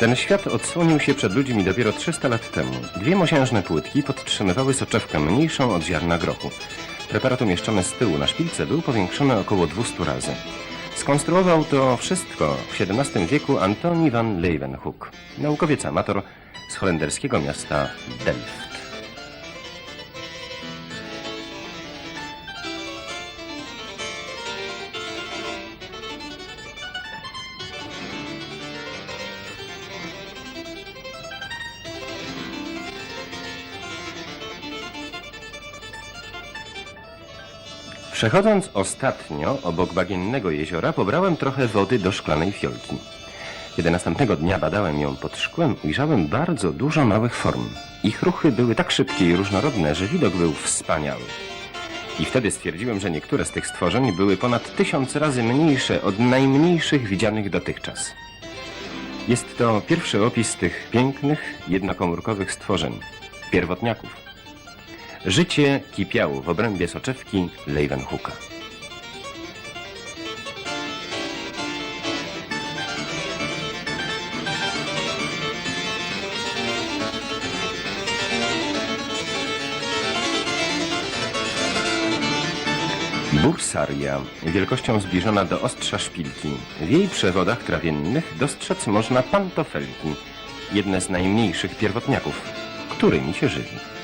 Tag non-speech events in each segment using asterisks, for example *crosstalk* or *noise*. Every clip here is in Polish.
Ten świat odsłonił się przed ludźmi dopiero 300 lat temu. Dwie mosiężne płytki podtrzymywały soczewkę mniejszą od ziarna grochu. Preparat umieszczony z tyłu na szpilce był powiększony około 200 razy. Skonstruował to wszystko w XVII wieku Antoni van Leeuwenhoek, naukowiec amator z holenderskiego miasta Delft. Przechodząc ostatnio obok bagiennego jeziora, pobrałem trochę wody do szklanej fiolki. Kiedy następnego dnia badałem ją pod szkłem, ujrzałem bardzo dużo małych form. Ich ruchy były tak szybkie i różnorodne, że widok był wspaniały. I wtedy stwierdziłem, że niektóre z tych stworzeń były ponad tysiąc razy mniejsze od najmniejszych widzianych dotychczas. Jest to pierwszy opis tych pięknych, jednokomórkowych stworzeń, pierwotniaków. Życie kipiało w obrębie soczewki Leeuwenhoeka. Bursaria, wielkością zbliżona do ostrza szpilki. W jej przewodach trawiennych dostrzec można pantofelki, jedne z najmniejszych pierwotniaków, którymi się żywi.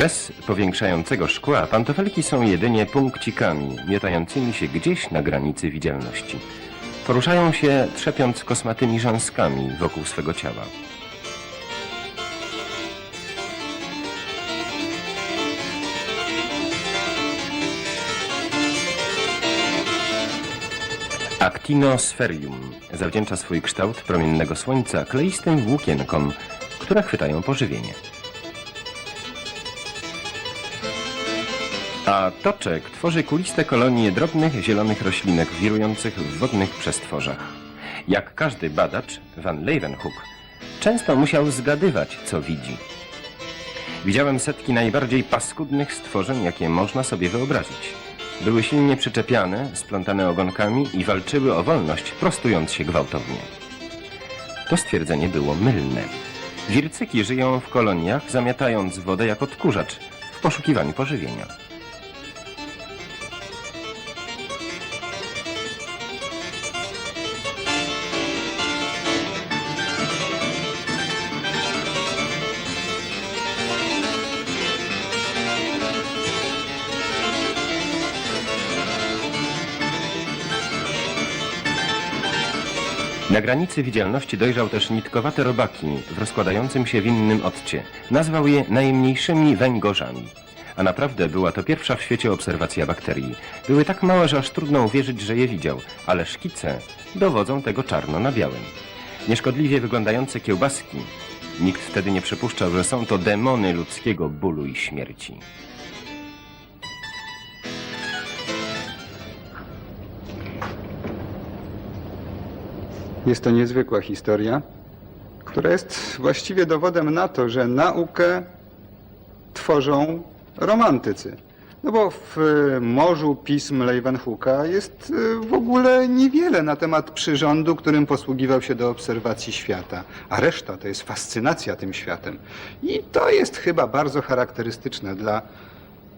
Bez powiększającego szkła pantofelki są jedynie punkcikami, miotającymi się gdzieś na granicy widzialności. Poruszają się trzepiąc kosmatymi rzęskami wokół swego ciała. Actinospherium zawdzięcza swój kształt promiennego słońca kleistym włókienkom, które chwytają pożywienie. A toczek tworzy kuliste kolonie drobnych zielonych roślinek wirujących w wodnych przestworzach. Jak każdy badacz, Van Leeuwenhoek często musiał zgadywać, co widzi. Widziałem setki najbardziej paskudnych stworzeń, jakie można sobie wyobrazić. Były silnie przyczepiane, splątane ogonkami i walczyły o wolność, prostując się gwałtownie. To stwierdzenie było mylne. Wircyki żyją w koloniach, zamiatając wodę jak odkurzacz w poszukiwaniu pożywienia. Granicy widzialności dojrzał też nitkowate robaki w rozkładającym się winnym odcie. Nazwał je najmniejszymi węgorzami. A naprawdę była to pierwsza w świecie obserwacja bakterii. Były tak małe, że aż trudno uwierzyć, że je widział, ale szkice dowodzą tego czarno na białym. Nieszkodliwie wyglądające kiełbaski. Nikt wtedy nie przypuszczał, że są to demony ludzkiego bólu i śmierci. Jest to niezwykła historia, która jest właściwie dowodem na to, że naukę tworzą romantycy. No bo w morzu pism Leeuwenhoeka jest e, w ogóle niewiele na temat przyrządu, którym posługiwał się do obserwacji świata, a reszta to jest fascynacja tym światem. I to jest chyba bardzo charakterystyczne dla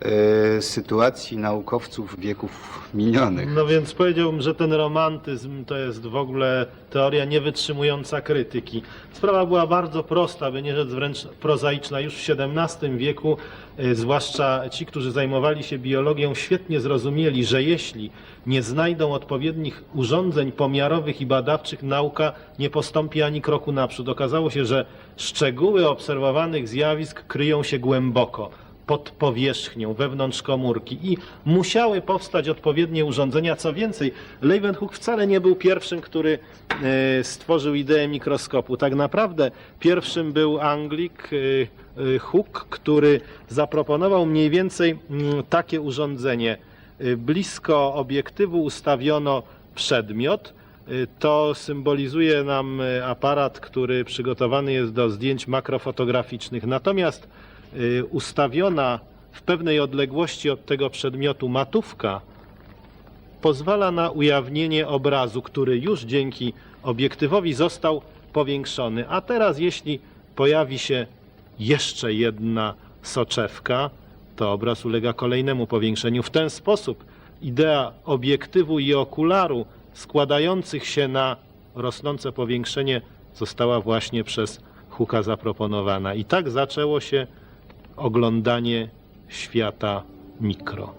e, sytuacji naukowców wieków minionych. No więc powiedziałbym, że ten romantyzm to jest w ogóle teoria niewytrzymująca krytyki. Sprawa była bardzo prosta, by nie rzec wręcz prozaiczna. Już w XVII wieku, y, zwłaszcza ci, którzy zajmowali się biologią, świetnie zrozumieli, że jeśli nie znajdą odpowiednich urządzeń pomiarowych i badawczych, nauka nie postąpi ani kroku naprzód. Okazało się, że szczegóły obserwowanych zjawisk kryją się głęboko pod powierzchnią, wewnątrz komórki i musiały powstać odpowiednie urządzenia. Co więcej, Leeuwenhoek wcale nie był pierwszym, który e, stworzył ideę mikroskopu. Tak naprawdę pierwszym był Anglik e, e, Hook, który zaproponował mniej więcej mm, takie urządzenie. Blisko obiektywu ustawiono przedmiot, To symbolizuje nam aparat, który przygotowany jest do zdjęć makrofotograficznych. Natomiast ustawiona w pewnej odległości od tego przedmiotu matówka pozwala na ujawnienie obrazu, który już dzięki obiektywowi został powiększony. A teraz, jeśli pojawi się jeszcze jedna soczewka, to obraz ulega kolejnemu powiększeniu. W ten sposób idea obiektywu i okularu składających się na rosnące powiększenie została właśnie przez Huka zaproponowana. I tak zaczęło się oglądanie świata mikro.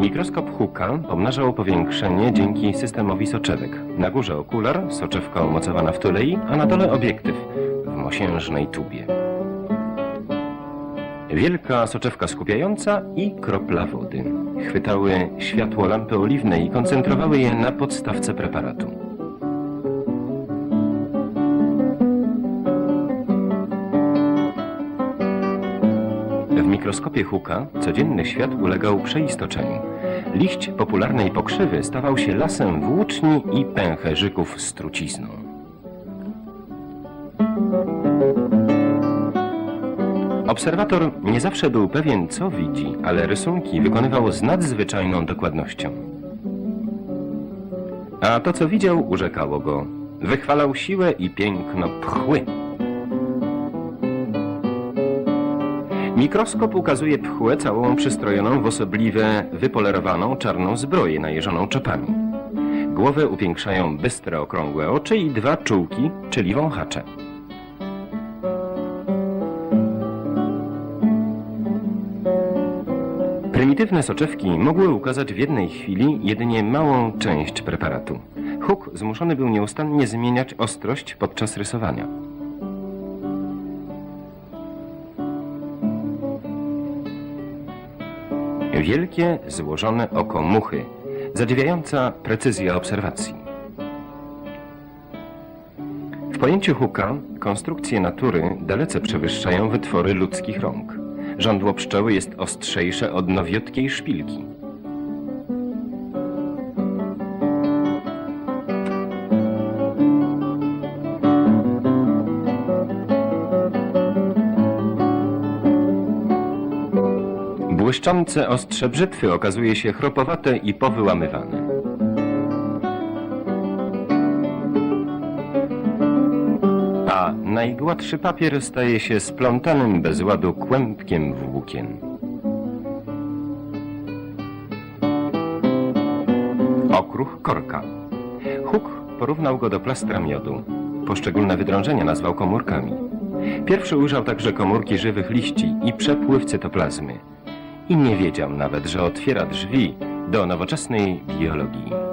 Mikroskop Hooka pomnażał powiększenie dzięki systemowi soczewek. Na górze okular, soczewka umocowana w tulei, a na dole obiektyw w mosiężnej tubie. Wielka soczewka skupiająca i kropla wody. Chwytały światło lampy oliwnej i koncentrowały je na podstawce preparatu. Mikroskopie Hooka codzienny świat ulegał przeistoczeniu. Liść popularnej pokrzywy stawał się lasem włóczni i pęcherzyków z trucizną. Obserwator nie zawsze był pewien, co widzi, ale rysunki wykonywał z nadzwyczajną dokładnością. A to, co widział, urzekało go. Wychwalał siłę i piękno pchły. Mikroskop ukazuje pchłę całą przystrojoną w osobliwe, wypolerowaną czarną zbroję najeżoną czopami. Głowę upiększają bystre, okrągłe oczy i dwa czułki, czyli wąchacze. Prymitywne soczewki mogły ukazać w jednej chwili jedynie małą część preparatu. Huk zmuszony był nieustannie zmieniać ostrość podczas rysowania. Wielkie, złożone oko muchy, zadziwiająca precyzja obserwacji. W pojęciu Hooka konstrukcje natury dalece przewyższają wytwory ludzkich rąk. Żądło pszczoły jest ostrzejsze od nowiutkiej szpilki. Błyszczące ostrze brzytwy okazuje się chropowate i powyłamywane. A najgładszy papier staje się splątanym bez ładu kłębkiem włókien. Okruch korka. Huk porównał go do plastra miodu. Poszczególne wydrążenia nazwał komórkami. Pierwszy ujrzał także komórki żywych liści i przepływ cytoplazmy. I nie wiedział nawet, że otwiera drzwi do nowoczesnej biologii.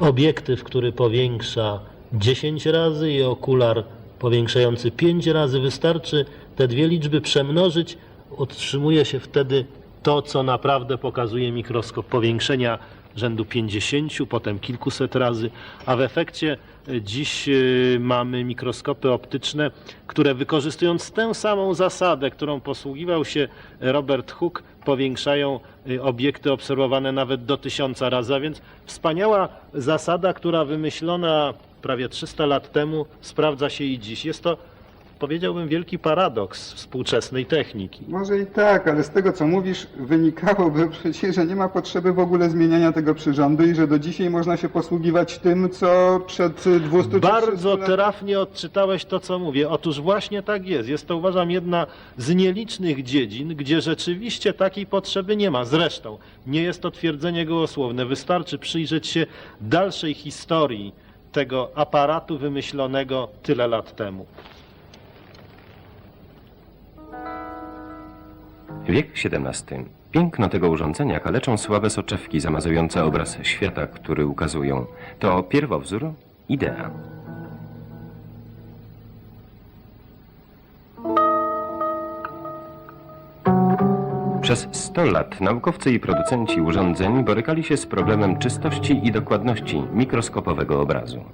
obiektyw, który powiększa 10 razy i okular powiększający 5 razy. Wystarczy te dwie liczby przemnożyć, otrzymuje się wtedy to, co naprawdę pokazuje mikroskop powiększenia rzędu 50, potem kilkuset razy, a w efekcie e, dziś e, mamy mikroskopy optyczne, które wykorzystując tę samą zasadę, którą posługiwał się Robert Hooke, powiększają e, obiekty obserwowane nawet do tysiąca razy, a więc wspaniała zasada, która wymyślona prawie 300 lat temu sprawdza się i dziś. Jest to, powiedziałbym, wielki paradoks współczesnej techniki. Może i tak, ale z tego co mówisz wynikałoby *laughs* przecież, że nie ma potrzeby w ogóle zmieniania tego przyrządu i że do dzisiaj można się posługiwać tym, co przed 200 czy 300 Bardzo lat- trafnie odczytałeś to, co mówię. Otóż właśnie tak jest. Jest to, uważam, jedna z nielicznych dziedzin, gdzie rzeczywiście takiej potrzeby nie ma. Zresztą nie jest to twierdzenie gołosłowne. Wystarczy przyjrzeć się dalszej historii tego aparatu wymyślonego tyle lat temu. Wiek XVII. Piękno tego urządzenia kaleczą słabe soczewki zamazujące obraz świata, który ukazują. To pierwowzór, idea. Przez 100 lat naukowcy i producenci urządzeń borykali się z problemem czystości i dokładności mikroskopowego obrazu.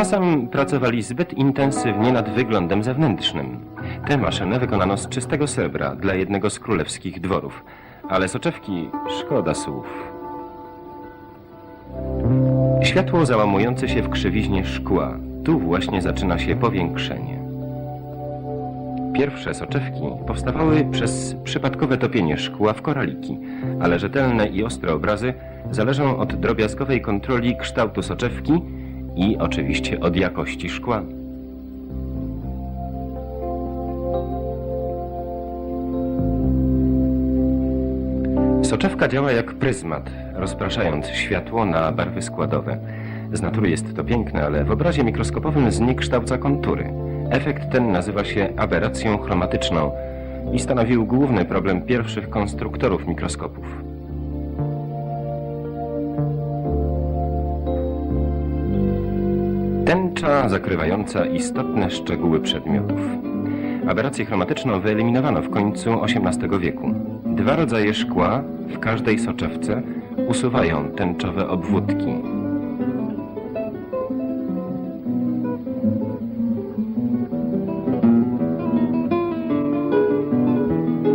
Czasem pracowali zbyt intensywnie nad wyglądem zewnętrznym. Tę maszynę wykonano z czystego srebra dla jednego z królewskich dworów, ale soczewki szkoda słów. Światło załamujące się w krzywiźnie szkła. Tu właśnie zaczyna się powiększenie. Pierwsze soczewki powstawały przez przypadkowe topienie szkła w koraliki, ale rzetelne i ostre obrazy zależą od drobiazgowej kontroli kształtu soczewki i oczywiście od jakości szkła. Soczewka działa jak pryzmat, rozpraszając światło na barwy składowe. Z natury jest to piękne, ale w obrazie mikroskopowym zniekształca kontury. Efekt ten nazywa się aberracją chromatyczną i stanowił główny problem pierwszych konstruktorów mikroskopów. Tęcza zakrywająca istotne szczegóły przedmiotów. Aberrację chromatyczną wyeliminowano w końcu XVIII wieku. Dwa rodzaje szkła w każdej soczewce usuwają tęczowe obwódki.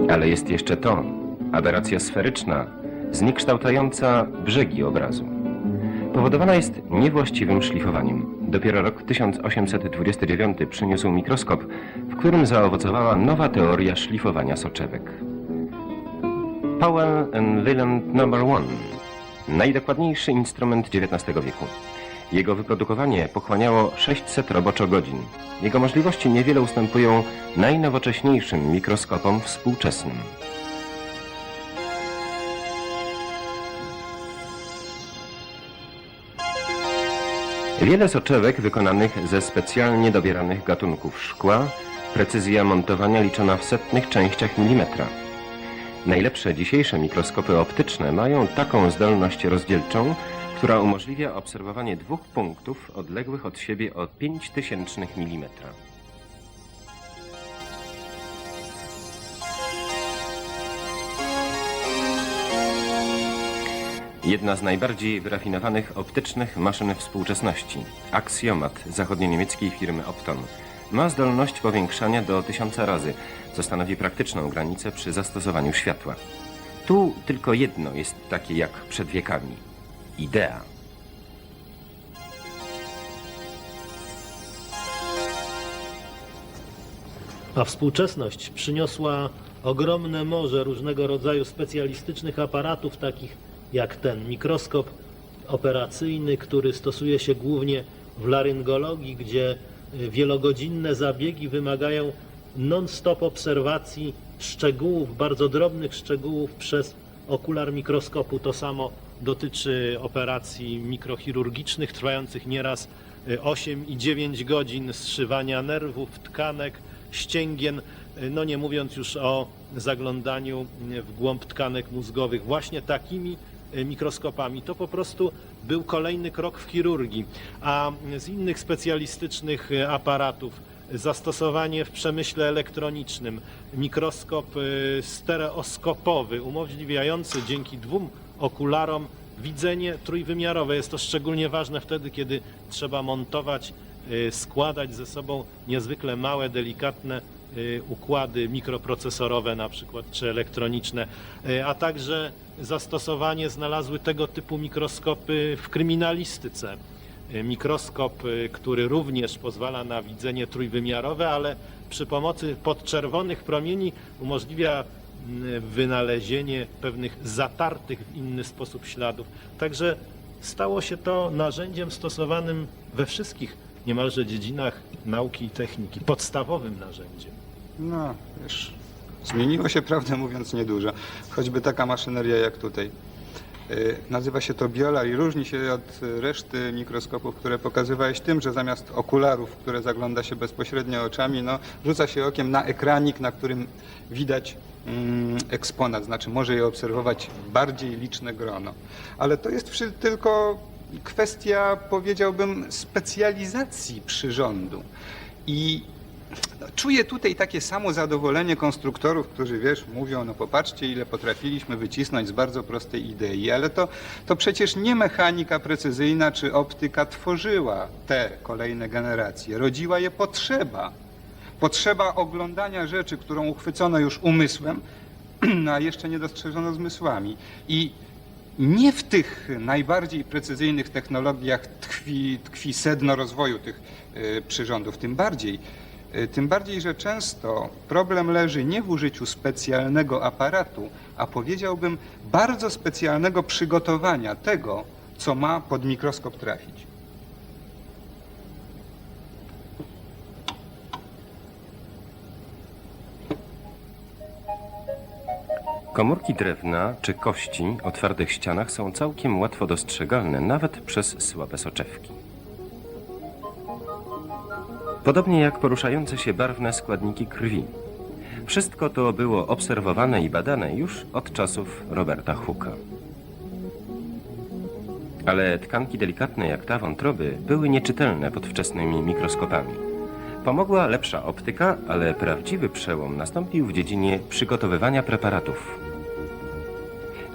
Ale jest jeszcze to, aberracja sferyczna, zniekształcająca brzegi obrazu. Powodowana jest niewłaściwym szlifowaniem. Dopiero rok 1829 przyniósł mikroskop, w którym zaowocowała nowa teoria szlifowania soczewek. Powell and Wieland No. 1 najdokładniejszy instrument XIX wieku. Jego wyprodukowanie pochłaniało 600 roboczo-godzin. Jego możliwości niewiele ustępują najnowocześniejszym mikroskopom współczesnym. Wiele soczewek wykonanych ze specjalnie dobieranych gatunków szkła, precyzja montowania liczona w setnych częściach milimetra. Najlepsze dzisiejsze mikroskopy optyczne mają taką zdolność rozdzielczą, która umożliwia obserwowanie dwóch punktów odległych od siebie o 5 tysięcznych Jedna z najbardziej wyrafinowanych optycznych maszyn współczesności, Axiomat zachodnio-niemieckiej firmy Opton, ma zdolność powiększania do tysiąca razy, co stanowi praktyczną granicę przy zastosowaniu światła. Tu tylko jedno jest takie jak przed wiekami. Idea. A współczesność przyniosła ogromne morze różnego rodzaju specjalistycznych aparatów, takich jak ten mikroskop operacyjny, który stosuje się głównie w laryngologii, gdzie y, wielogodzinne zabiegi wymagają non-stop obserwacji szczegółów, bardzo drobnych szczegółów przez okular mikroskopu. To samo dotyczy operacji mikrochirurgicznych trwających nieraz y, 8 i 9 godzin zszywania nerwów, tkanek, ścięgien, y, no nie mówiąc już o zaglądaniu y, w głąb tkanek mózgowych. Właśnie takimi y, mikroskopami. To po prostu był kolejny krok w chirurgii. A z innych specjalistycznych aparatów zastosowanie w przemyśle elektronicznym, mikroskop y, stereoskopowy, umożliwiający dzięki dwóm okularom widzenie trójwymiarowe. Jest to szczególnie ważne wtedy, kiedy trzeba montować, y, składać ze sobą niezwykle małe, delikatne układy mikroprocesorowe na przykład, czy elektroniczne, y, a także zastosowanie znalazły tego typu mikroskopy w kryminalistyce. Y, Mikroskop, y, który również pozwala na widzenie trójwymiarowe, ale przy pomocy podczerwonych promieni umożliwia wynalezienie pewnych zatartych w inny sposób śladów. Także stało się to narzędziem stosowanym we wszystkich niemalże dziedzinach nauki i techniki, podstawowym narzędziem. No, wiesz, zmieniło się, prawdę mówiąc, niedużo. Choćby taka maszyneria jak tutaj. Y, Nazywa się to Biolar i różni się od reszty mikroskopów, które pokazywałeś tym, że zamiast okularów, które zagląda się bezpośrednio oczami, no, rzuca się okiem na ekranik, na którym widać mm, eksponat, znaczy może je obserwować bardziej liczne grono. Ale to jest przy, tylko kwestia, powiedziałbym, specjalizacji przyrządu. I no, czuję tutaj takie samo zadowolenie konstruktorów, którzy wiesz, mówią, no popatrzcie, ile potrafiliśmy wycisnąć z bardzo prostej idei, ale to, to przecież nie mechanika precyzyjna czy optyka tworzyła te kolejne generacje, rodziła je potrzeba. Potrzeba oglądania rzeczy, którą uchwycono już umysłem, *clears throat* a jeszcze nie dostrzeżono zmysłami. I nie w tych najbardziej precyzyjnych technologiach tkwi, tkwi sedno rozwoju tych y, przyrządów. Tym bardziej, tym bardziej, że często problem leży nie w użyciu specjalnego aparatu, a powiedziałbym bardzo specjalnego przygotowania tego, co ma pod mikroskop trafić. Komórki drewna czy kości o twardych ścianach są całkiem łatwo dostrzegalne, nawet przez słabe soczewki. Podobnie jak poruszające się barwne składniki krwi. Wszystko to było obserwowane i badane już od czasów Roberta Hooka. Ale tkanki delikatne jak ta wątroby były nieczytelne pod wczesnymi mikroskopami. Pomogła lepsza optyka, ale prawdziwy przełom nastąpił w dziedzinie przygotowywania preparatów.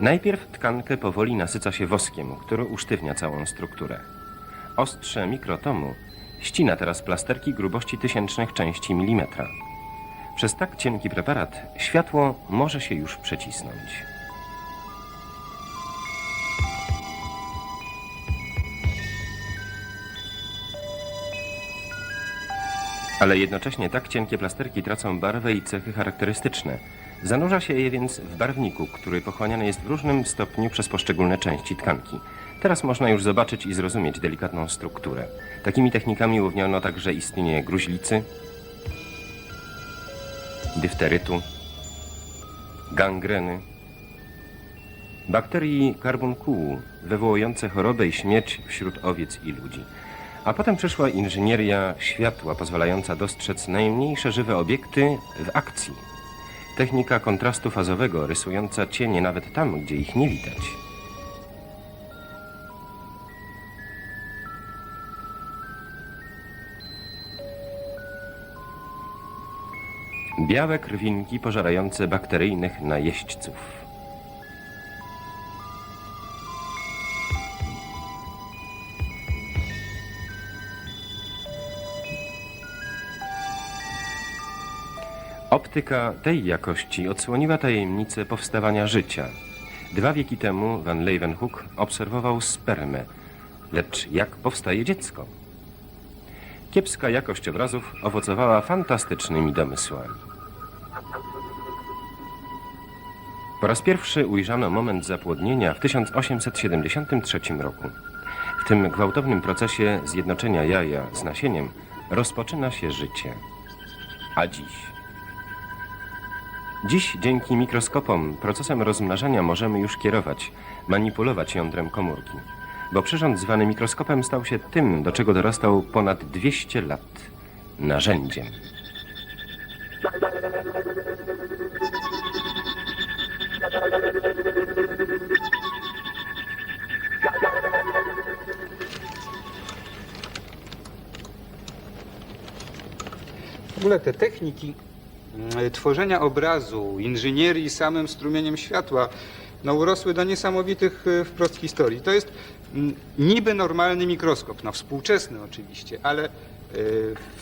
Najpierw tkankę powoli nasyca się woskiem, który usztywnia całą strukturę. Ostrze mikrotomu ścina teraz plasterki grubości tysięcznych części milimetra. Przez tak cienki preparat światło może się już przecisnąć. Ale jednocześnie tak cienkie plasterki tracą barwę i cechy charakterystyczne. Zanurza się je więc w barwniku, który pochłaniany jest w różnym stopniu przez poszczególne części tkanki. Teraz można już zobaczyć i zrozumieć delikatną strukturę. Takimi technikami ujawniono także istnienie gruźlicy, dyfterytu, gangreny, bakterii karbunkułu, wywołujące chorobę i śmierć wśród owiec i ludzi. A potem przyszła inżynieria światła, pozwalająca dostrzec najmniejsze żywe obiekty w akcji. Technika kontrastu fazowego, rysująca cienie nawet tam, gdzie ich nie widać. Białe krwinki pożerające bakteryjnych najeźdźców. Optyka tej jakości odsłoniła tajemnicę powstawania życia. Dwa wieki temu Van Leeuwenhoek obserwował spermę. Lecz jak powstaje dziecko? Kiepska jakość obrazów owocowała fantastycznymi domysłami. Po raz pierwszy ujrzano moment zapłodnienia w 1873 roku. W tym gwałtownym procesie zjednoczenia jaja z nasieniem rozpoczyna się życie. A dziś? Dziś dzięki mikroskopom procesem rozmnażania możemy już kierować, manipulować jądrem komórki. Bo przyrząd zwany mikroskopem stał się tym, do czego dorastał ponad 200 lat narzędziem. W ogóle te techniki tworzenia obrazu, inżynierii samym strumieniem światła, no urosły do niesamowitych y, wprost historii. To jest mm, niby normalny mikroskop, no współczesny oczywiście, ale y,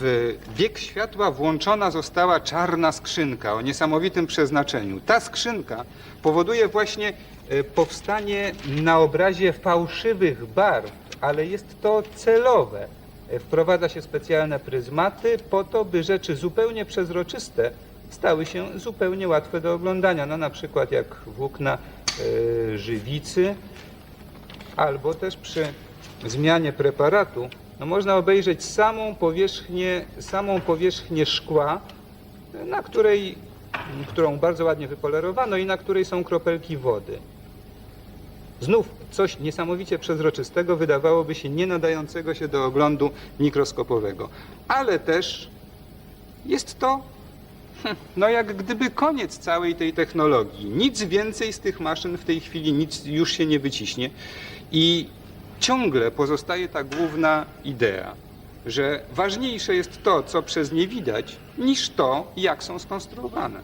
w bieg światła włączona została czarna skrzynka o niesamowitym przeznaczeniu. Ta skrzynka powoduje właśnie y, powstanie na obrazie fałszywych barw, ale jest to celowe. Wprowadza się specjalne pryzmaty po to, by rzeczy zupełnie przezroczyste stały się zupełnie łatwe do oglądania. No na przykład jak włókna e, żywicy, albo też przy zmianie preparatu no można obejrzeć samą powierzchnię, samą powierzchnię szkła, na której, którą bardzo ładnie wypolerowano i na której są kropelki wody. Znów coś niesamowicie przezroczystego, wydawałoby się nie nadającego się do oglądu mikroskopowego. Ale też jest to hm, no jak gdyby koniec całej tej technologii. Nic więcej z tych maszyn w tej chwili nic już się nie wyciśnie i ciągle pozostaje ta główna idea. że ważniejsze jest to, co przez nie widać, niż to, jak są skonstruowane.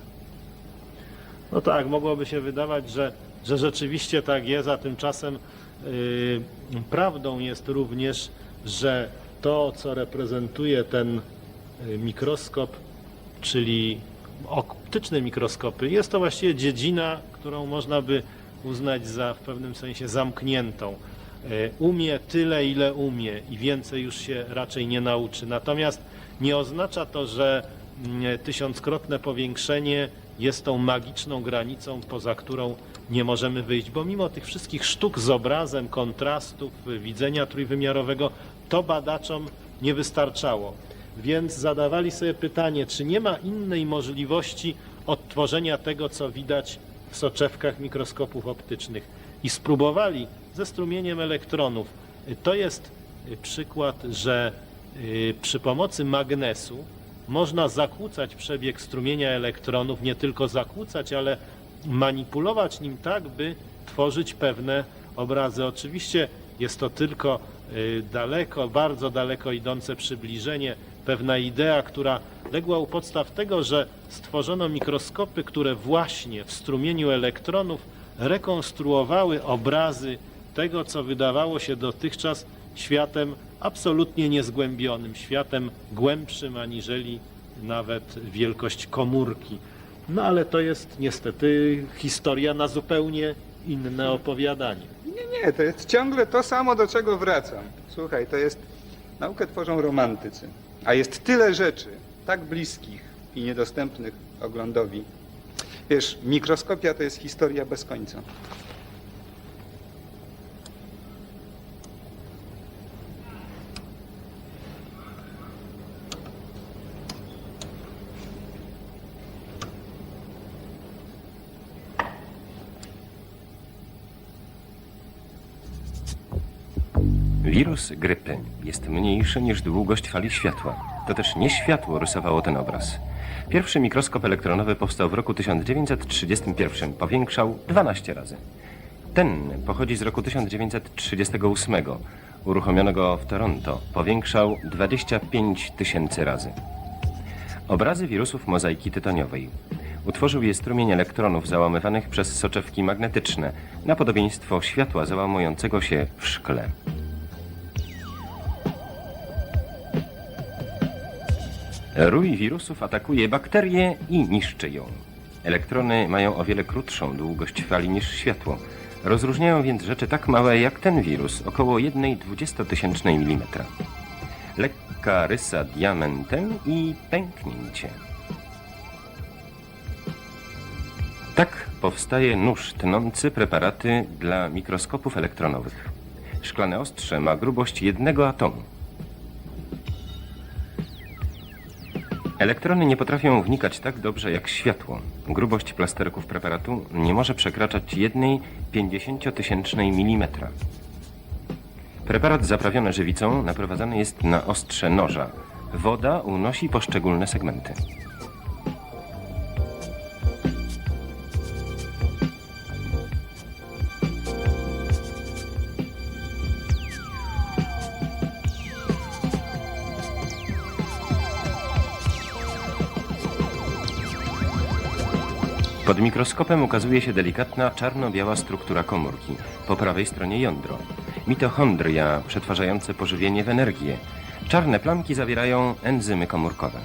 No tak, mogłoby się wydawać, że, że rzeczywiście tak jest, a tymczasem yy, prawdą jest również, że to, co reprezentuje ten y, mikroskop, czyli optyczne mikroskopy, jest to właściwie dziedzina, którą można by uznać za w pewnym sensie zamkniętą. Y, Umie tyle, ile umie i więcej już się raczej nie nauczy. Natomiast nie oznacza to, że mm, tysiąckrotne powiększenie jest tą magiczną granicą, poza którą nie możemy wyjść, bo mimo tych wszystkich sztuk z obrazem, kontrastów, widzenia trójwymiarowego, to badaczom nie wystarczało. Więc zadawali sobie pytanie, czy nie ma innej możliwości odtworzenia tego, co widać w soczewkach mikroskopów optycznych. I spróbowali ze strumieniem elektronów. To jest y, przykład, że y, przy pomocy magnesu można zakłócać przebieg strumienia elektronów, nie tylko zakłócać, ale manipulować nim tak, by tworzyć pewne obrazy. Oczywiście jest to tylko y, daleko, bardzo daleko idące przybliżenie, pewna idea, która legła u podstaw tego, że stworzono mikroskopy, które właśnie w strumieniu elektronów rekonstruowały obrazy tego, co wydawało się dotychczas światem absolutnie niezgłębionym, światem głębszym aniżeli nawet wielkość komórki. No ale to jest niestety historia na zupełnie inne opowiadanie. Nie, nie, to jest ciągle to samo, do czego wracam. Słuchaj, to jest. Naukę tworzą romantycy. A jest tyle rzeczy, tak bliskich i niedostępnych oglądowi. Wiesz, mikroskopia to jest historia bez końca. Wirus grypy jest mniejszy niż długość fali światła. To też nie światło rysowało ten obraz. Pierwszy mikroskop elektronowy powstał w roku 1931. Powiększał 12 razy. Ten pochodzi z roku 1938. Uruchomiono go w Toronto. Powiększał 25 tysięcy razy. Obrazy wirusów mozaiki tytoniowej. Utworzył je strumień elektronów załamywanych przez soczewki magnetyczne, na podobieństwo światła załamującego się w szkle. Rój wirusów atakuje bakterię i niszczy ją. Elektrony mają o wiele krótszą długość fali niż światło. Rozróżniają więc rzeczy tak małe jak ten wirus, około 1,20 mm. Lekka rysa diamentem i pęknięcie. Tak powstaje nóż tnący preparaty dla mikroskopów elektronowych. Szklane ostrze ma grubość jednego atomu. Elektrony nie potrafią wnikać tak dobrze jak światło. Grubość plasterków preparatu nie może przekraczać jednej 50-tysięcznej milimetra. Preparat zaprawiony żywicą naprowadzany jest na ostrze noża. Woda unosi poszczególne segmenty. Pod mikroskopem ukazuje się delikatna czarno-biała struktura komórki. Po prawej stronie jądro. Mitochondria przetwarzające pożywienie w energię. Czarne plamki zawierają enzymy komórkowe.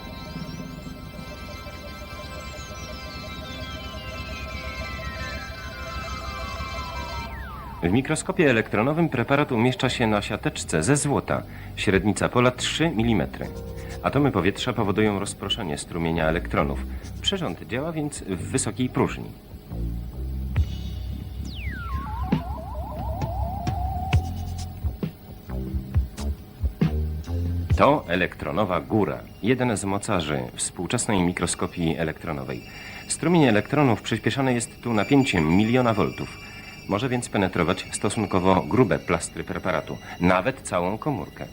W mikroskopie elektronowym preparat umieszcza się na siateczce ze złota, średnica pola 3 mm. Atomy powietrza powodują rozproszenie strumienia elektronów. Przyrząd działa więc w wysokiej próżni. To elektronowa góra, jeden z mocarzy współczesnej mikroskopii elektronowej. Strumień elektronów przyspieszony jest tu napięciem miliona voltów. Może więc penetrować stosunkowo grube plastry preparatu, nawet całą komórkę.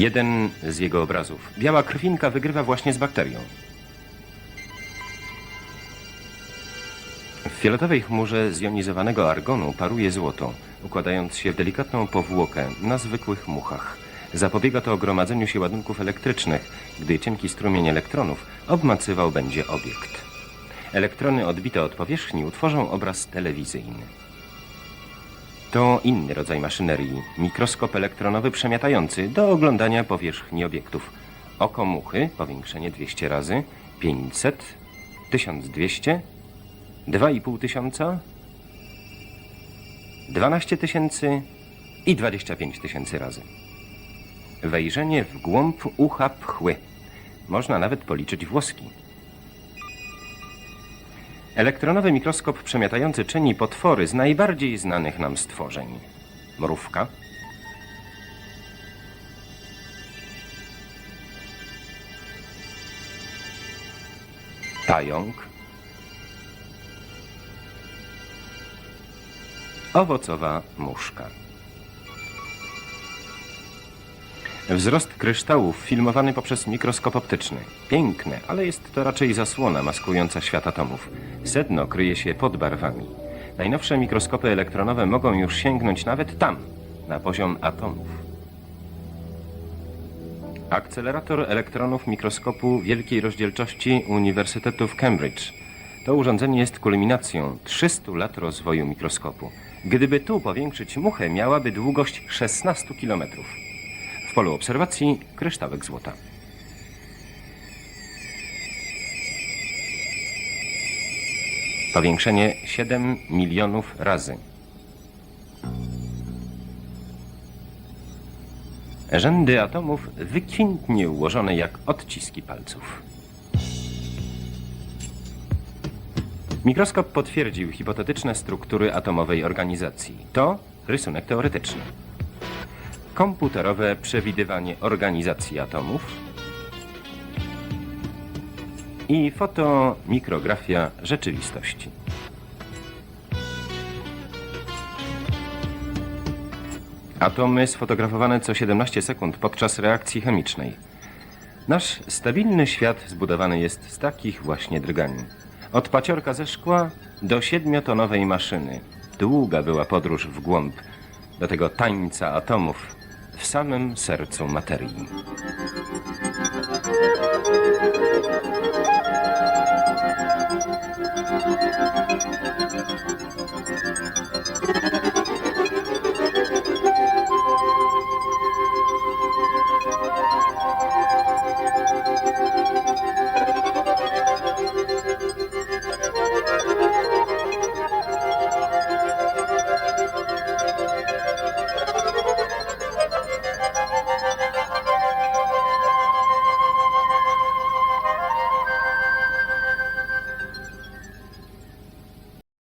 Jeden z jego obrazów. Biała krwinka wygrywa właśnie z bakterią. fioletowej chmurze zjonizowanego argonu paruje złoto, układając się w delikatną powłokę na zwykłych muchach. Zapobiega to gromadzeniu się ładunków elektrycznych, gdy cienki strumień elektronów obmacywał będzie obiekt. Elektrony odbite od powierzchni utworzą obraz telewizyjny. To inny rodzaj maszynerii, mikroskop elektronowy przemiatający do oglądania powierzchni obiektów. Oko muchy, powiększenie 200 razy, 500, 1200, 2,5 tysiąca, 12 tysięcy i 25 tysięcy razy. Wejrzenie w głąb ucha pchły. Można nawet policzyć włoski. Elektronowy mikroskop przemiatający czyni potwory z najbardziej znanych nam stworzeń. Mrówka, pająk, owocowa muszka. Wzrost kryształów filmowany poprzez mikroskop optyczny. Piękne, ale jest to raczej zasłona maskująca świat atomów. Sedno kryje się pod barwami. Najnowsze mikroskopy elektronowe mogą już sięgnąć nawet tam, na poziom atomów. Akcelerator elektronów mikroskopu wielkiej rozdzielczości Uniwersytetu w Cambridge. To urządzenie jest kulminacją 300 lat rozwoju mikroskopu. Gdyby tu powiększyć muchę, miałaby długość 16 kilometrów. W polu obserwacji kryształek złota. Powiększenie 7 milionów razy. Rzędy atomów wykwintnie ułożone jak odciski palców. Mikroskop potwierdził hipotetyczne struktury atomowej organizacji. To rysunek teoretyczny komputerowe przewidywanie organizacji atomów i fotomikrografia rzeczywistości. Atomy sfotografowane co 17 sekund podczas reakcji chemicznej. Nasz stabilny świat zbudowany jest z takich właśnie drgań. Od paciorka ze szkła do siedmiotonowej maszyny. Długa była podróż w głąb do tego tańca atomów w samym sercu materii.